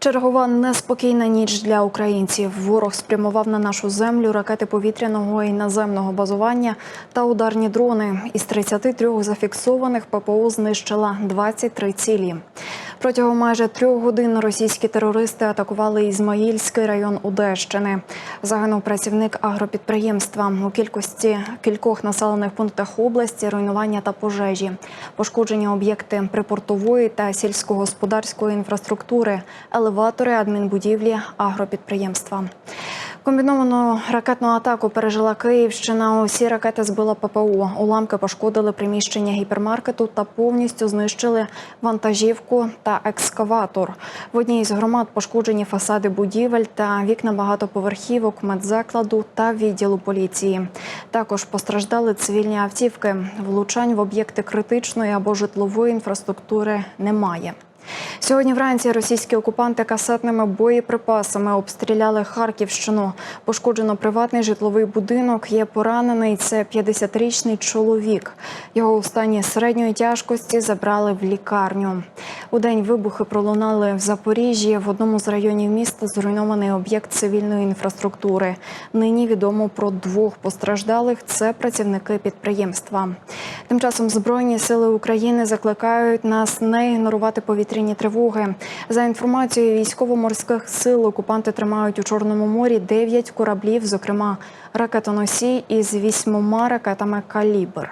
Чергова неспокійна ніч для українців. Ворог спрямував на нашу землю ракети повітряного і наземного базування та ударні дрони. Із 33 зафіксованих ППО знищила 23 цілі. Протягом майже трьох годин російські терористи атакували Ізмаїльський район Одещини. Загинув працівник агропідприємства у кількості кількох населених пунктах області, руйнування та пожежі, пошкоджені об'єкти припортової та сільськогосподарської інфраструктури, елеватори, адмінбудівлі, агропідприємства. Комбіновану ракетну атаку пережила Київщина. Усі ракети збила ППО. Уламки пошкодили приміщення гіпермаркету та повністю знищили вантажівку та екскаватор. В одній із громад пошкоджені фасади будівель та вікна багатоповерхівок, медзакладу та відділу поліції. Також постраждали цивільні автівки. Влучань в об'єкти критичної або житлової інфраструктури немає. Сьогодні вранці російські окупанти касетними боєприпасами обстріляли Харківщину. Пошкоджено приватний житловий будинок. Є поранений. Це 50-річний чоловік. Його у стані середньої тяжкості забрали в лікарню. У день вибухи пролунали в Запоріжжі. В одному з районів міста зруйнований об'єкт цивільної інфраструктури. Нині відомо про двох постраждалих. Це працівники підприємства. Тим часом Збройні сили України закликають нас не ігнорувати повітряні тривоги. За інформацією військово-морських сил, окупанти тримають у Чорному морі 9 кораблів, зокрема ракетоносій із вісьмома ракетами калібр.